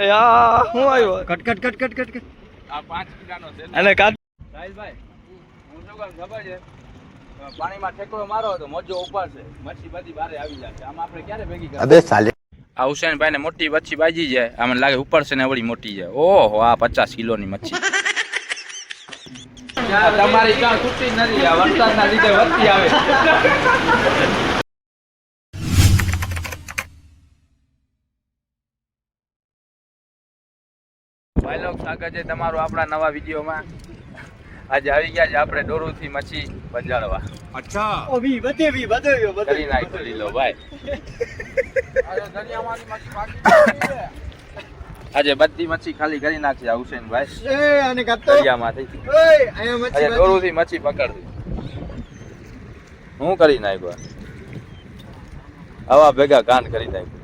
હું આવ્યો? Cut cut cut cut આ પાંચ કિલાનો છે. અને કાટ સાહિલભાઈ હું શું કહું ખબર છે? પાણીમાં ઠેકડો મારો તો મોજો ઉપાડશે. મચ્છી બધી બારે આવી જશે. આમાં આપણે ક્યારે ભેગી કરી અબે સાલે આ હુસેનભાઈ ને મોટી મચ્છી બાજી જાય આમ લાગે ઉપડશે ને વળી મોટી જાય ઓહો આ પચાસ કિલોની મચ્છી. તમારી ક્યાં છૂટી નથી. આ વરસાદના લીધે વધતી આવે. ભાઈ લોકો સ્વાગત છે તમારું આપણા નવા વિડીયોમાં. આજે આવી ગયા છે આપણે ડોરુથી મચ્છી બજાડવા અચ્છા. ઓ વી બધે વી બધે વી બધે કરી નાખ કરી લો ભાઈ. આજે બધી મચ્છી ખાલી કરી નાખી આ હુસેનભાઈ એ અને કાતો દરિયામાંથી. ઓય આયા મચ્છી ડોરુથી મચ્છી પકડતી. હું કરી નાખ્યો? આવા ભેગા કાંડ કરી નાખ્યો.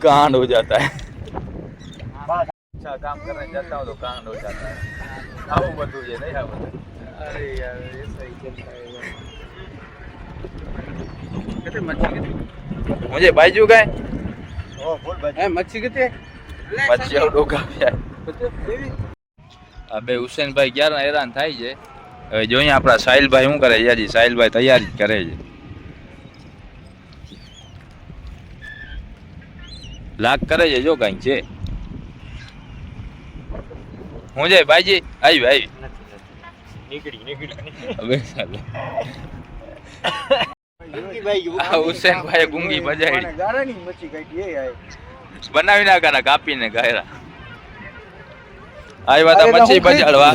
કાંડ હો જાતા હે अच्छा काम करने जाता हूँ तो कांड हो जाता है આવું બધું છે નહીં આ બધું અરે યાર ऐसा ही चलता है कितने मच्छी कितनी मुझे बाजू गए ओ बोल भाई है मच्छी कितने मच्छी और डोका અબે હુસેનભાઈ ક્યારે હેરાન થાય છે હવે જોઈએ આપણા સાહિલભાઈ શું કરે છે હજી સાહિલભાઈ તૈયારી જ કરે છે લાગ કરે છે જો કઈ છે હું જાય ભાઈજી આવી આવી. નીકળી નીકળી. હવે ચાલો. ભાઈ આ ગુંગી બજાડી. ગારાની મચ્છી કાઢી બનાવી નાખાના કાપીને ગાયરા. આવ્યા તા મચ્છી બજાડવા.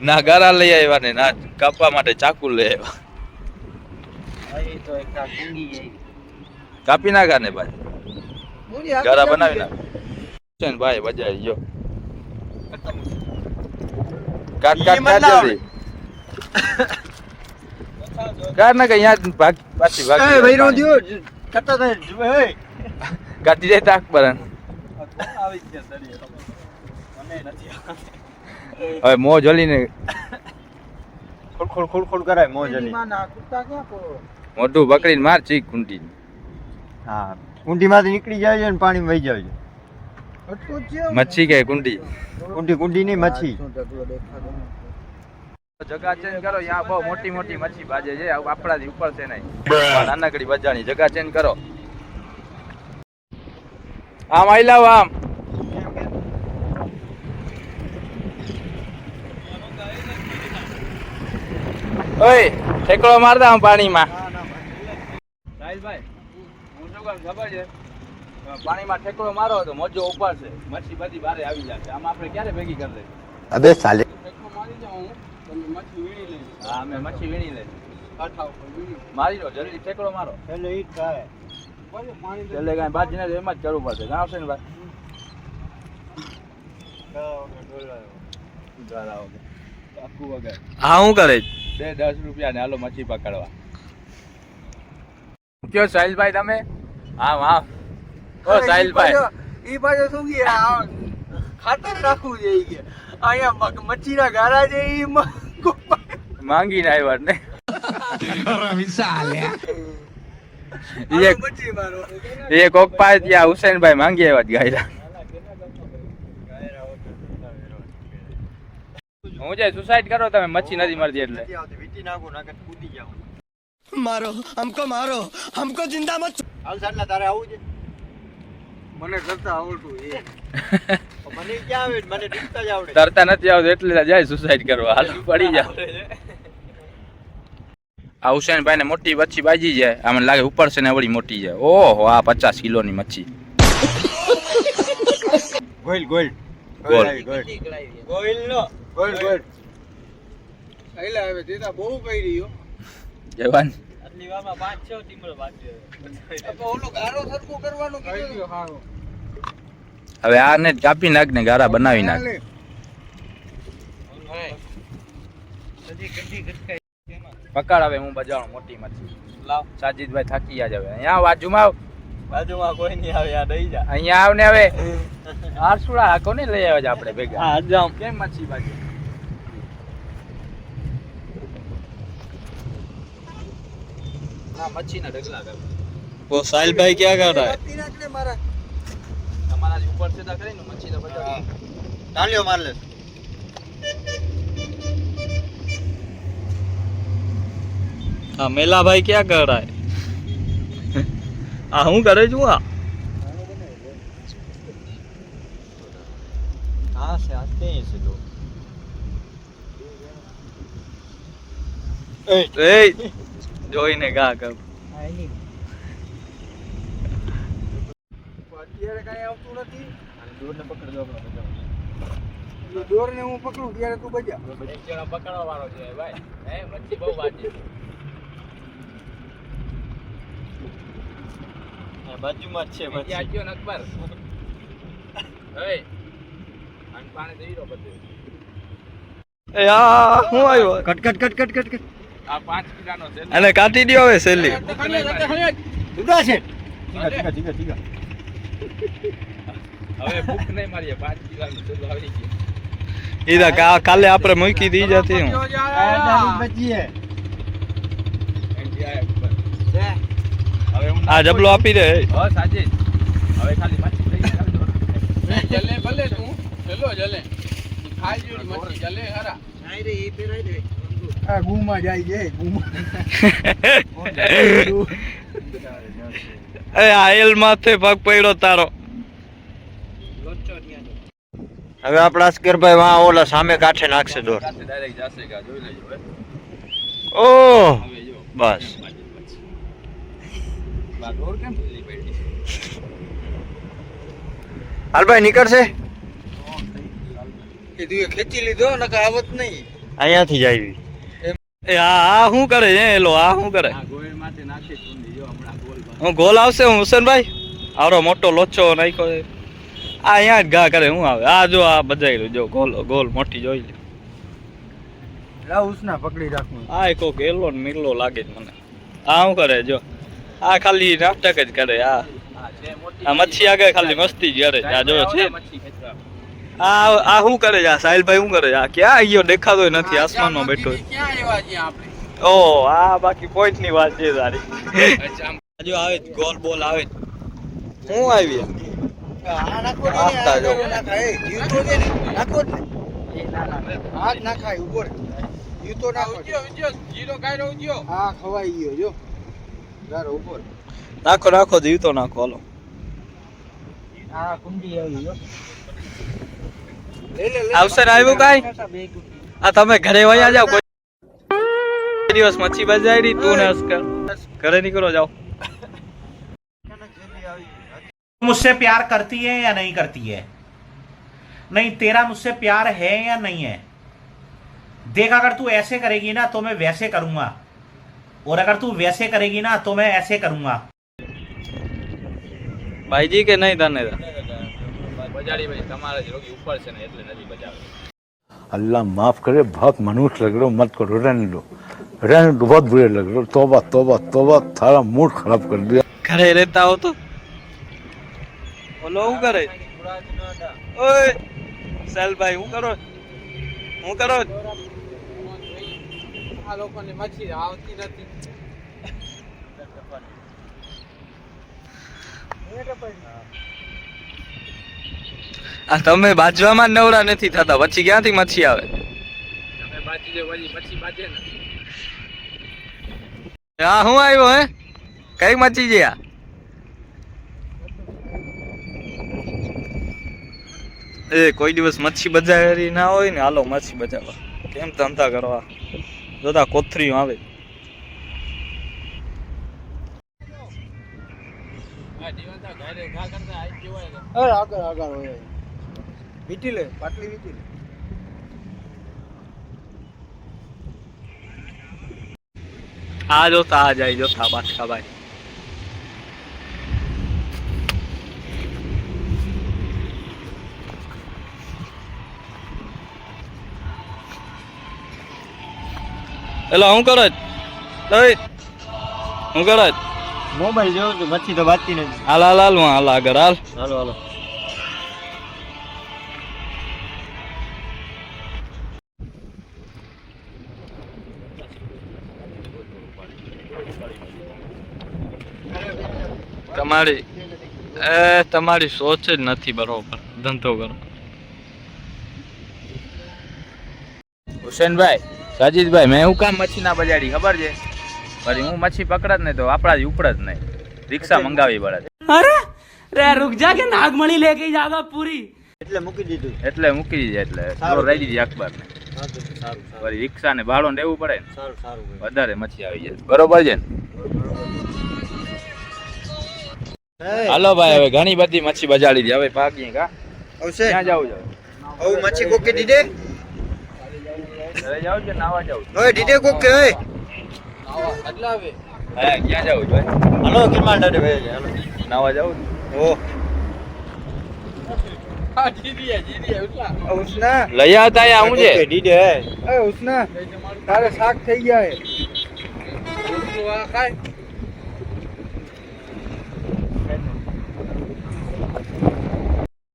ના ગારા લઈ આવ્યા ને ના કાપવા માટે ચાકુ લઈ આવ્યા. કાપી નાખા ને ભાઈ. ગારા બનાવી નાખ. હુસેનભાઈ બજાડી જો કાટ કાટ કાટ જલ્દી કાટ ના કઈ યાદ ભાગ પાછી ભાગ એ ભાઈ નો દિયો કરતા થાય એ કાઢી જાય તાક બરન આવી ગયા દરિયો મને નથી હવે મો જલીને ખોડ ખોડ ખોડ કરાય મોજલી મોઢું પકડીને માર ચીક કુંડી હા કુંડીમાંથી નીકળી જાય છે ને પાણીમાં વહી જાય છે. મચ્છી કે કુંડી? કુંડી કુંડી ની મચ્છી. જગા ચેન્જ કરો યા બહુ મોટી મોટી મચ્છી બાજે છે આ આપણાથી ઉપર છે નહીં. નાનકડી બજાણી જગા ચેન્જ કરો. આમ આઈ લાવ આમ. ઓય ઠેકડો મારતા આમ પાણીમાં. સાહિલભાઈ હું શું કહું ખબર છે? પાણીમાં ઠેકડો મારો તો મોજો ઉપાડશે મચ્છી બધી બારે આવી જશે આમાં આપણે ક્યારે ભેગી કરી દઈશું અબે સાલે ઠેકડો મારી જાઉં તમે મચ્છી વીણી લઈ હા અમે મચ્છી વીણી લઈ મારી લો જલ્દી ઠેકડો મારો. એટલે ઈ થાય એટલે કાંઈ બાજીને તો એમ જ કરવું પડશે. જાણો છે ને ભાઈ? હા હું કરે? બે દસ રૂપિયા ને હાલો મચ્છી પકડવા. કયો સાહિલભાઈ તમે? હા આમ ઓ સાહિલભાઈ. ઈ પાછો શું કે ખાતર નાખવું છે ઈ કે. અહીંયા મચ્છીના ગારા છે ઈ માંગીને આવ્યા ને. રમી સાલે એ કોક પાસે ત્યાં હુસેનભાઈ માંગી આવ્યા ગાયરા. હું જે સુસાઇડ કરો તમે મચ્છી નથી મળતી એટલે. વીટી નાખો નાખે કૂદી જાવ મારો હમકો મારો હમકો જિંદા મત હાલ સાડલા તારે આવું છે? મને કરતા આવડતું એ મને ક્યાં આવે મને ડૂબતા જ આવડે તરતા નથી આવતું એટલે જાય સુસાઇડ કરવા હાલ પડી જાવ આ હુસેનભાઈ ને મોટી મચ્છી બાજી જાય આમ લાગે ઉપર છે ને વળી મોટી જાય ઓહો આ પચાસ કિલોની મચ્છી ગોઈલ ગોઈલ ગોલ. ગોઈલ નો ગોઈલ ગોઈલ આઈલા હવે દેતા બહુ કરી રહ્યો જવાન પાંચ છ ઓલો કરવાનો કીધું. હવે આને જ કાપી નાખ ને ગારા બનાવી નાખ. પકડ હવે હું બજાવું મોટી માછી લાવ. સાજીદભાઈ થાકી ગયા છે હવે. અહીંયા બાજુમાં આવ. બાજુમાં કોઈ નહીં આવે આ રહી જા. અહીંયા આવ ને હવે. આરસુડા હાકો ને લઈ આવે છે આપણે ભેગા. હા જામ કેમ માછી બાજી? हाँ मच्छी ना ढगला कर वो साहिल भाई क्या कर रहा है हमारा ऊपर से देख रहे ना मच्छी तो बचा डाल लियो मार ले हाँ मेला भाई क्या कर रहा है आ हूँ करे छू आ कहाँ से आते हैं ऐसे लोग Hey. Hey. જોઈને ગા કર અત્યારે કાંઈ આવતું નથી. અને દૂરને પકડજો દોરને હું પકડું ત્યારે તું બજા. એક જણા પકડવા વાળો છે ભાઈ. હે મચ્છી બહુ વાંચી બાજુમાં જ છે મચ્છી. ને અકબર હે અને પાણી દઈ દો બધું. એ આ હું આવ્યો? Cut cut cut cut cut cut. અને કાઢી દ્યો હવે સેલી. જુદા છે. ઠીકા ઠીકા ઠીકા ઠીકા હવે ભૂખ નહીં મારીએ પાંચ કિલાનું ચૂલો આવી ગયું. ઈ કા- કાલે આપણે મૂકી દી જતી હું. આ જબલો આપી દે. હવે ખાલી. જલે ભલે તું. ચલો જલે. ખાઈ જેવી મચ્છી જલે ખરા આ ગુમાં જાય છે ગુમાં એ આયલ માથે પગ પડ્યો તારો. હવે આપણા અસ્કરભાઈ વાં ઓલા સામે કાંઠે નાખશે દોર. ઓ બસ? હાલભાઈ નીકળશે? ખેંચી લીધો નકર આવત નહીં. અહીંયાથી જાય એ આ આ શું કરે છે એલો આ શું કરે. હું ગોલ આવશે હું હુસેનભાઈ? આવડો મોટો લોચો નાખ્યો આ અહીંયા જ ઘા કરે હું આવે? આ જો આ બજાઈ જો ગોલ ગોલ મોટી જોઈ લે લાવ પકડી રાખું. આ કોક એલો ને મીરલો લાગે જ મને. આ શું કરે જો? આ ખાલી નાટક જ કરે આ. આ મચ્છી આગળ ખાલી મસ્તી જ કરે છે. આ જો છે. આ આ શું કરે છે? આ સાહિલભાઈ શું કરે છે? આ ક્યાં આવ્યો દેખાતો નથી આસમાનમાં બેઠો ક્યાં આવ્યા છીએ આપણે? ઓ આ બાકી પોઈન્ટની વાત છે તારી. અચ્છા, જો આવે ગોલ બોલ આવે હું આવી નાખો ઉજ્યો, ઉજ્યો, જીરો કાઢ્યો, ઉજ્યો. હા ખવાઈ ગયો જો. ગારો ઉપર નાખો નાખો જીવતો નાખો હાલો. હા કુંડી આવી જો લે લે લે આવશે ને આવ્યું કાંઈ? આ તમે ઘરે વયા જાઓ કોઈ દિવસ મચ્છી બજાડી તું ને અસ્કર ઘરે નીકળો જાઓ मुझसे प्यार करती है या नहीं करती है नहीं तेरा मुझसे प्यार है या नहीं है देख अगर तू ऐसे करेगी ना तो मैं वैसे करूंगा और अगर तू वैसे करेगी ना तो मैं ऐसे करूंगा ભાઈજી કે નહીં તને બજાડી ભાઈ તમારા જ રોગી ઉપર છે ને એટલે નથી બજાવે अल्लाह माफ करे बहुत मनुष्य लग रहे हो मत करो रहने दो रहने दो बहुत बुरे लग रहे हो तोबा तोबा तोबा थारा मूड खराब कर दिया ઘરે રહેતા હો તો ઓલો શું કરે ઓય સાલભાઈ હું કરો હું કરો આ લોકોને મચ્છી આવતી નથી આ તમે બાજવામાં નવરા નથી થતા પછી ક્યાંથી મચ્છી આવે? તમે બાજી દે પછી પછી બાજે ને. હા હું આવ્યો હે? કઈ મચી ગયા એ કોઈ દિવસ મચ્છી બજારી ના હોય ને હાલો મચ્છી બજાવવા. કેમ ધંધા કરવા? જોતા કોથરીઓ આવે. આગળ આગળ હોય. વીટી લે પાટલી વીટી લે આ જોતા આ જાય જોતા બાદશાહ ભાઈ એલો હું કરો જ? લઈ હું કરો જ? મોબાઈલ જોઉં છું મચ્છી તો વાંચતી નથી હાલ હાલ હાલ હું હાલ આગળ હાલ હાલો હાલો તમારી એ તમારી સોચ જ નથી બરોબર ધંધો કરો. હુસેનભાઈ સાજીદભાઈ મેં હું કામ મચ્છી ના બજાડી ખબર છે? પછી હું મચ્છી પકડત નહીં તો આપણા જ ઉપડત નહીં. રિક્ષા મંગાવી પડે. અરે રે રૂક જા કે નાગમણી લે ગઈ જાગા પૂરી. એટલે મૂકી દીધું. એટલે મૂકી દીધું એટલે રહી દીધી અખબાર ને રિક્ષા ને ભાડો લેવું પડે સારું સારું વધારે મચ્છી આવી જાય. બરોબર છે ને? હાલો ભાઈ હવે ઘણી બધી મચ્છી બજાડી દી હવે પાકી કા? ક્યાં જાવ જાવ હવે મચ્છી કોકે દીધે? ઘરે જાવું છે નાવા જાવ હવે દીધે કોકે હે? હા ક્યાં જાવ ભાઈ? હાલો કિરમાન દાદે ભાઈ નાવા જાવ ઓ. ઉસના. લઈ આવતા હું છે? એ ઉસના તારે શાક થઈ ગયા હે.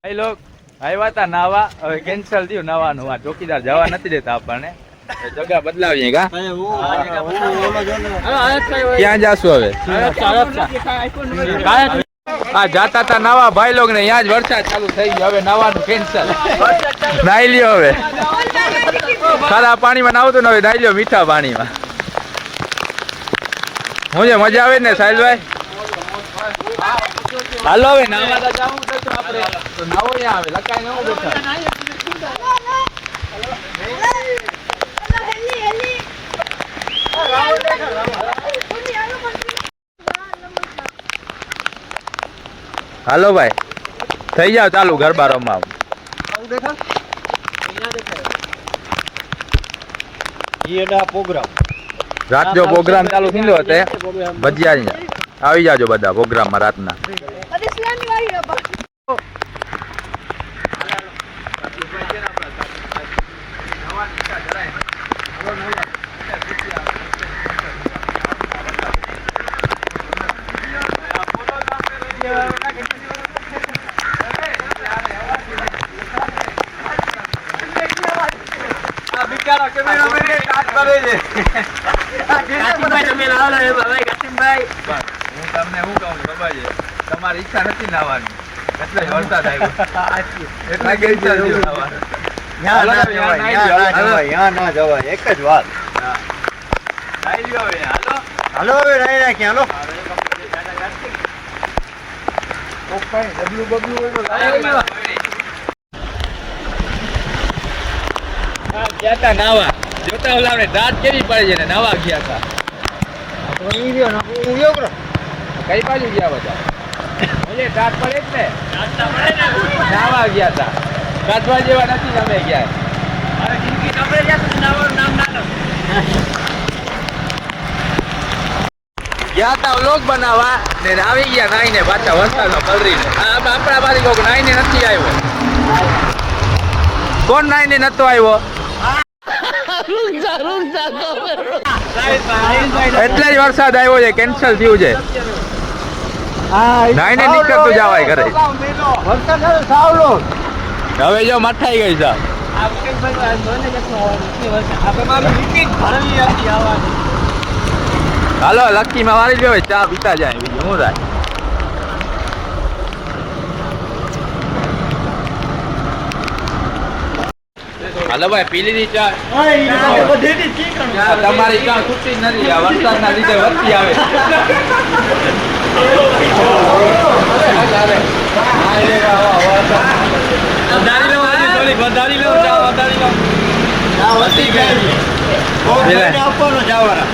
ભાઈ લોક આવ્યા હતા નાવા, હવે કેન્સલ થયું નાવાનું. આ ચોકીદાર જવા નથી દેતા આપણને. તો જગા બદલાવીએ કા? ક્યાં જાશું હવે? આ જાતા હતા નાવા ભાઈ લોક ને ત્યાં જ વરસાદ ચાલુ થઈ ગયો. હવે નાવાનું કેન્સલ નાઈ લ્યો હવે. સારા પાણીમાં નાવતો ને હવે નાઈ લ્યો મીઠા પાણીમાં. હું જે મજા આવે ને સાહિલભાઈ? હાલો હવે નાવા તો જાવું તો આપણે તો નાવો ત્યાં આવે લકાય નવો બેઠા. હાલો ભાઈ થઈ જાવ ચાલુ ગરબા રમવા. પ્રોગ્રામ રાત જો પ્રોગ્રામ ચાલુ થયો તે ભજીયા આવી જાજો બધા પ્રોગ્રામમાં રાતના હું તમને શું કહું છું ખબર છે તમારી ઈચ્છા નથી નાવાની એટલે વરસાદ આવ્યો એટલે એક જ વાત. હાલો. ગયા તા નાવા. જોતા ઓલા આપણે દાંત કેવી પડે છે ને નાવા ગયા હતા કઈ બાજુ ગયા બધા? ઓલે દાંત પડે જ ને. નાવા ગયા હતા કાચવા જેવા નથી અમે ગયા. ગયા તા વ્લોગ બનાવવા ને આવી ગયા નાઈને પાછા વરસાદમાં પલરીને આપણા બાજુ કોક નાઈને નથી આવ્યો. કોણ નાઈને નતો આવ્યો? એટલે જ વરસાદ આવ્યો છે કેન્સલ થયું છે. નાઈને નીકળતું જવાય ઘરે. હવે જો મઠાઈ ગઈ છે. હાલો લક્કી માં વાળી લ્યો ચા પીતા જાય બીજું શું થાય? હાલો ભાઈ પી લીધી ચા? તમારી ચા છૂટી નથી આ વરસાદના લીધે વધતી આવે. પેલા. આપવાનો જવાના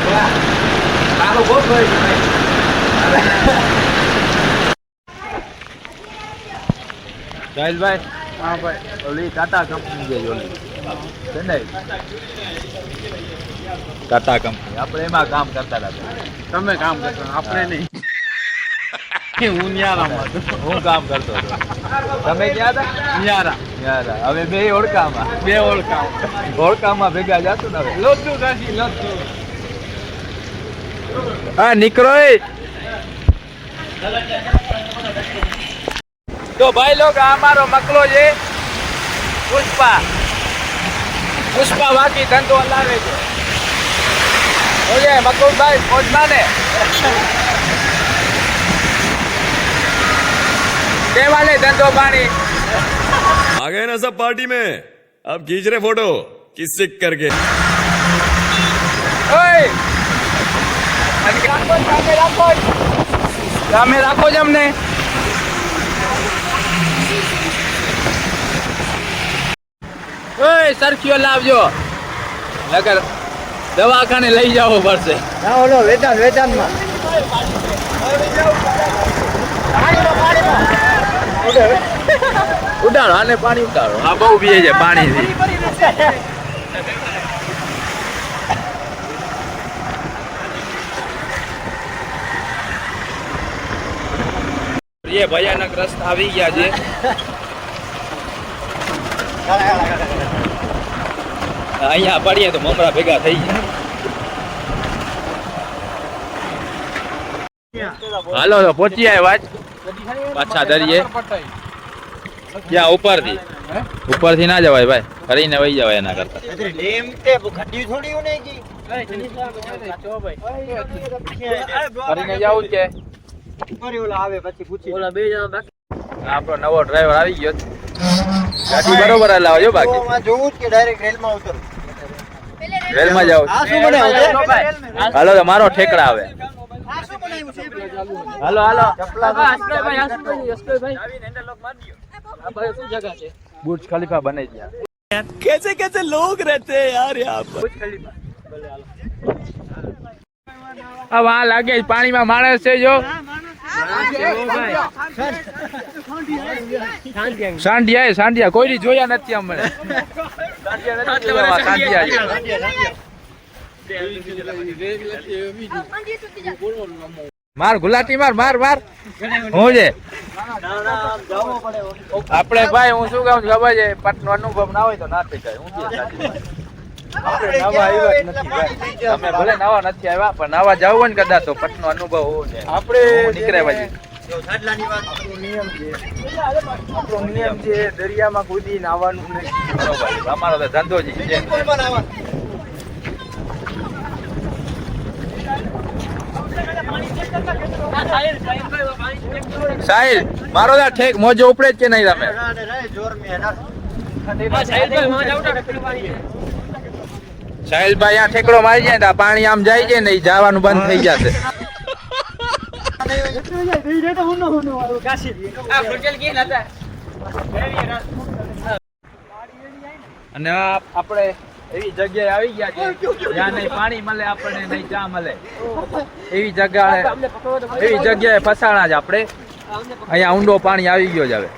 સાહિલભાઈ હા ભાઈ. ઓલી ટાટા કંપની છે ઓલી. ટાટા કંપની. આપણે એમાં કામ કરતા હતા. તમે કામ કરતા આપણે નહીં. હું ન્યારામાં હતો હું કામ કરતો હતો. તમે ક્યાં હતા? ન્યારા. ન્યારા. હવે બે ઓળખામાં. બે ઓળખાવ ઓળખામાં ભેગા જાતું ને હવે? લોચું કાશી લોચું હા નીકળો એ. તો ભાઈ લોકો આ મારો મકલો છે. પુષ્પા. પુષ્પા વાકી ધંધો લાવે છે. ઓye મકુલભાઈ ફોજમાં ને? દેવા લે ધંધો પાણી आ गए ना सब पार्टी में अब खींच रहे फोटो किससे करके ઓય અને રાખો જ, સામે રાખો જ. સામે રાખો જ અમને ઓય સરખીઓ લાવજો નકર દવાખાને લઈ જવો પડશે ના ઓલો વેદાંત વેદાંતમાં ઉડાડો આને પાણી ઉતારો આ બહુ બીએ છે પાણીથી. એ ભયાનક રસ્તા આવી ગયા છે. અહીંયા પડીએ તો મમરા ભેગા થઈ ગયા. હાલો તો પહોંચી આવ્યા પાછા દરિયે ક્યાં? ઉપરથી. ઉપરથી ના જવાય ભાઈ. કરીને વહી જવાય એના કરતા. કી ફરીને જવું છે ઓલા આવે પછી પૂછી ઓલા બે જણા બાકી. આપણો નવો ડ્રાઈવર આવી ગયો. છે. ગાડી બરોબર હલાવજો બાકી. જોવું કે ડાયરેક્ટ રેલમાં ઉતરું. રેલમાં જાવ હાલો મારો ઠેકડા આવે. હાલો હાલો. બુર્જ ખલીફા બને કેસે કેસે લોગ રહેતે યાર યહાં પર. Burj Khalifa. આ વા લાગે પાણીમાં માણસ છે જો. સાંઢિયા સાંઢિયા. કોઈ જોયા નથી અમને. સાંઢિયા. માર ગુલાટી માર માર માર. હું છે? આપણે ભાઈ હું શું કહું છું ખબર છે? પટનો અનુભવ ના હોય તો ના થઈ જાય. હું છે. આપણે નવા આવ્યા નથી ભાઈ. ભલે નવા નથી આવ્યા પણ નવા જવું હોય ને કદાચ તો પટનો અનુભવ હોવો છે આપણે નીકળે પછી. આપણો નિયમ છે. દરિયામાં કૂદી નાવાનું નહીં અમારો તો ધંધો જ છે. સાહિલ મારો તો ઠેક મોજો ઉપડે જ કે નહીં તમે? સાહિલભાઈ આ ઠેકડો મારી જાય ને પાણી આમ જાય છે ને જવાનું બંધ થઈ જશે. અને આપણે એવી જગ્યાએ આવી ગયા છે જ્યાં નહીં પાણી મળે, આપણને નહીં ચા મળે. એવી જગ્યાએ એવી જગ્યાએ ફસાણા છે આપણે. અહીંયા ઊંડો પાણી આવી ગયો જ હવે.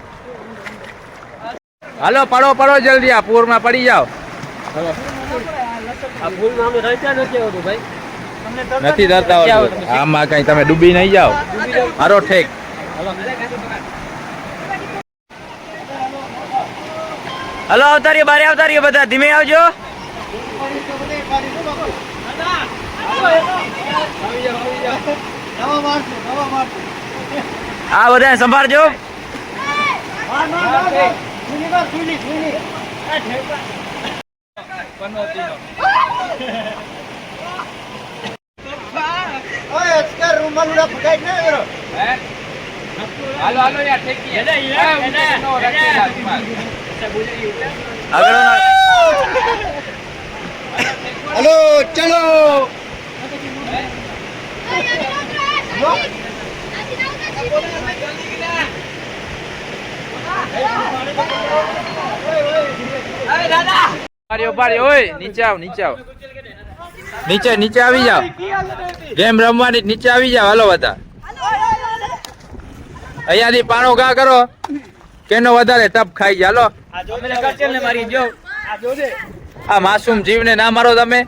હાલો પડો પડો જલ્દી આ પૂરમાં પડી જાઓ. નથી હોતું. આમાં કઈ તમે ડૂબી નહીં જાઓ. મારો ઠેક. હલો. અવતારીએ બારે અવતારીએ બધા. ધીમે આવજો. નવા બધા નવા ઓય અસ્કર બધા સંભાળજો. હલો ચલો ઉપાડી, ઉપાડી, ઓય નીચે આવ નીચે આવ. નીચે નીચે આવી જાવ ગેમ રમવાની, નીચે આવી જાવ હાલો બધા. અહીંયાથી પાણો ઘા કરો. કેનો વધારે ટપ ખાઈ જાય, હાલો. આ માસૂમ જીવને ના મારો તમે.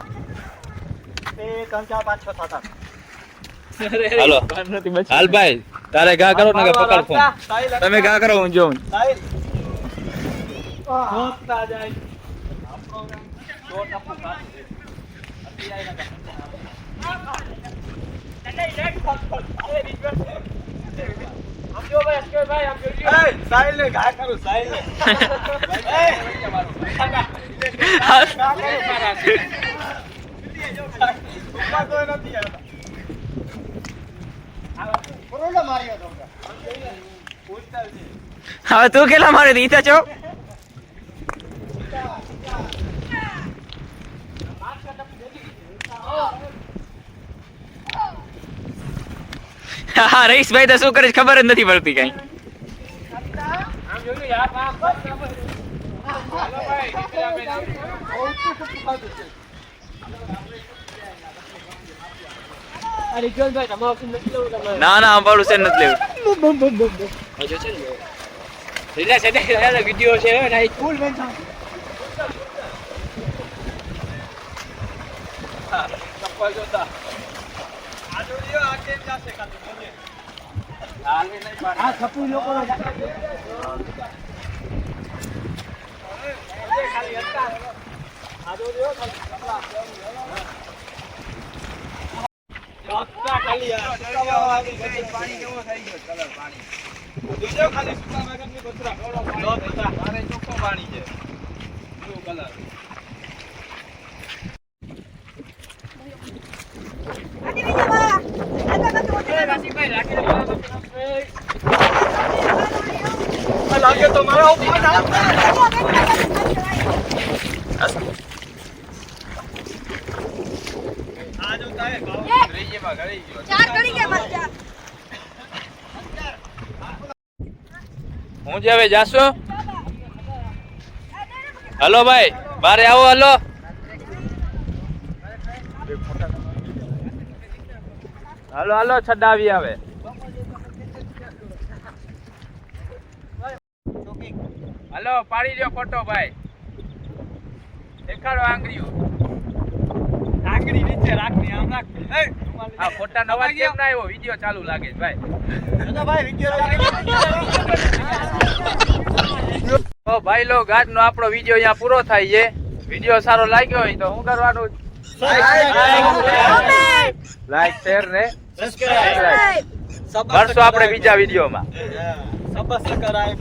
તારે ઘા કરો ને પકડ તમે ઘા કરો, હું જોઉં. હવે તું કેટલા મારે દીધા છો? હા રઈશભાઈ તો શું કરે છે ખબર જ નથી પડતી કઈ ના ના અમારું છે નથી લેવું વીડિયો છે પાણી કેવો થઈ ગયો કલર પાણી જોજો ખાલી સુકા ની બચરા મારે ચોખ્ખો પાણી છે. બ્લુ કલર હું જે હવે જાશું? હલો ભાઈ બારે આવો હલો. હલો હલો છડાવી આવે. હલો પાડી લ્યો ફોટો ભાઈ. દેખાડો આંગળીઓ. આંગળી નીચે રાખની આમ રાખની હા ફોટા નવા કેમ ના આવ્યો? વિડિયો ચાલુ લાગે છે ભાઈ. તો ભાઈ લોગ આજનો આપણો વિડિયો અહીંયા પૂરો થાય છે. વિડિયો સારો લાગ્યો હોય તો શું કરવાનું? લાઈક શેર ને મળશું આપણે બીજા વિડીયોમાં. સબસ્ક્રાઇબ